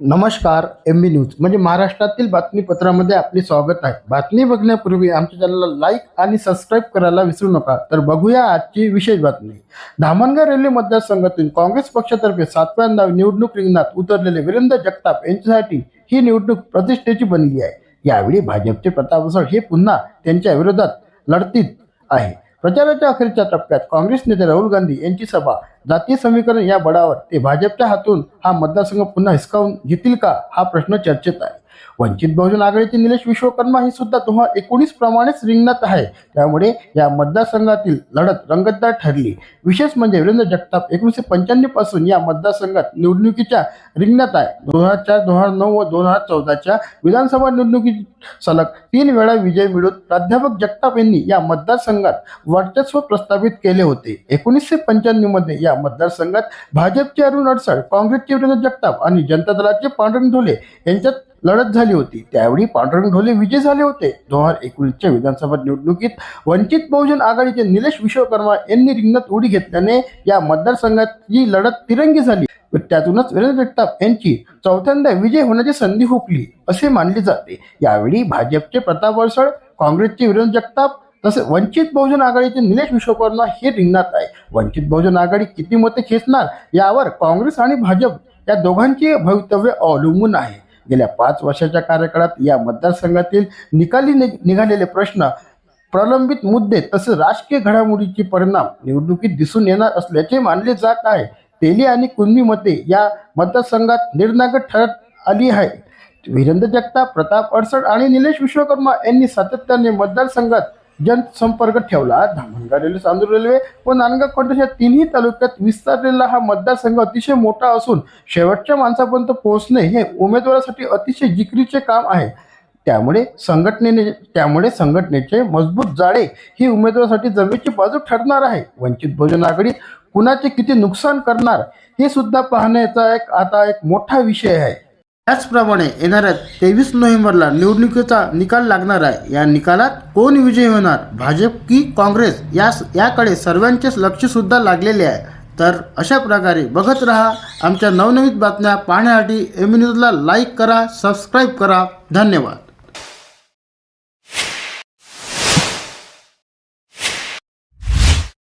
नमस्कार एम बी न्यूज म्हणजे महाराष्ट्रातील बातमीपत्रामध्ये आपले स्वागत आहे. बातमी बघण्यापूर्वी आमच्या चॅनलला लाईक आणि सबस्क्राईब करायला विसरू नका. तर बघूया आजची विशेष बातमी. धामणगाव रेल्वे मतदारसंघातून काँग्रेस पक्षातर्फे सातव्यांदा निवडणूक रिंगणात उतरलेले वीरेंद्र जगताप यांच्यासाठी ही निवडणूक प्रतिष्ठेची बनली आहे. यावेळी भाजपचे प्रताप हे पुन्हा त्यांच्या विरोधात लढतीत आहे. प्रचाराच्या अखेरच्या टप्प्यात काँग्रेस नेते राहुल गांधी यांची सभा जातीय समीकरण या बळावर ते भाजपच्या हातून हा मतदारसंघ पुन्हा हिसकावून घेतील का? हा प्रश्न चर्चेत आहे. वंचित बहुजन आघाडीचे निलेश विश्वकर्मा ही सुद्धा दोन हजार एकोणीस प्रमाणेच रिंगणात आहे. त्यामुळे या मतदारसंघातील लढत रंगतदार ठरली. विशेष म्हणजे वीरेंद्र जगताप एकोणीसशे पंच्याण्णवपासून या मतदारसंघात निवडणुकीच्या रिंगणात आहे. दोन हजार चार दोन हजार नऊ व दोन हजार चौदाच्या विधानसभा निवडणुकीत सलग तीन वेळा विजय मिळवून प्राध्यापक जगताप यांनी या मतदारसंघात वर्चस्व प्रस्थापित केले होते. एकोणीसशे पंच्याण्णवमध्ये या मतदारसंघात भाजपचे अरुण अडसळ काँग्रेसचे वीरेंद्र जगताप आणि जनता दलाचे पांडुरंग धुले यांच्यात लढत झाली होती. त्यावेळी पांडुरंग ढोले विजय झाले होते. दोन हजार एकोणीसच्या विधानसभा निवडणुकीत वंचित बहुजन आघाडीचे निलेश विश्वकर्मा यांनी रिंगणात उडी घेतल्याने या मतदारसंघाची लढत तिरंगी झाली. त्यातूनच वीरेंद्र जगताप यांची चौथ्यांदा विजय होण्याची संधी हुकली असे मानले जाते. यावेळी भाजपचे प्रताप वळसळ काँग्रेसचे वीरेंद्र जगताप तसे वंचित बहुजन आघाडीचे निलेश विश्वकर्मा हे रिंगणात आहे. वंचित बहुजन आघाडी किती मते खेचणार यावर काँग्रेस आणि भाजप या दोघांचे भवितव्य अवलंबून आहे. गेल्या पाच वर्षाच्या कार्यकाळात या मतदारसंघातील निकाली नि- निघालेले प्रश्न प्रलंबित मुद्दे तसेच राजकीय घडामोडीचे परिणाम निवडणुकीत दिसून येणार असल्याचे मानले जात आहे. तेली आणि कुणबी मते या मतदारसंघात निर्णायक ठरत आली आहे. वीरेंद्र जगताप प्रताप अडसड आणि निलेश विश्वकर्मा यांनी सातत्याने मतदारसंघात जनसंपर्क ठेवला. धामणगाव रेल्वे चांदूर रेल्वे व नांदगाव कोंढास या तिन्ही तालुक्यात विस्तारलेला हा मतदारसंघ अतिशय मोठा असून शेवटच्या माणसापर्यंत पोहोचणे हे उमेदवारासाठी अतिशय जिकरीचे काम आहे. त्यामुळे संघटनेने त्यामुळे संघटनेचे मजबूत जाळे ही उमेदवारासाठी जमेची बाजू ठरणार आहे. वंचित बहुजन आघाडी कुणाचे किती नुकसान करणार हे सुद्धा पाहण्याचा एक आता एक मोठा विषय आहे. त्याचप्रमाणे येणाऱ्या तेवीस नोव्हेंबरला निवडणुकीचा निकाल लागणार आहे. या निकालात कोण विजयी होणार? भाजप की काँग्रेस? या याकडे सर्वांचेच लक्षसुद्धा लागलेले आहे. तर अशा प्रकारे बघत रहा. आमच्या नवनवीन बातम्या पाहण्यासाठी एम न्यूजला लाईक करा सबस्क्राईब करा. धन्यवाद.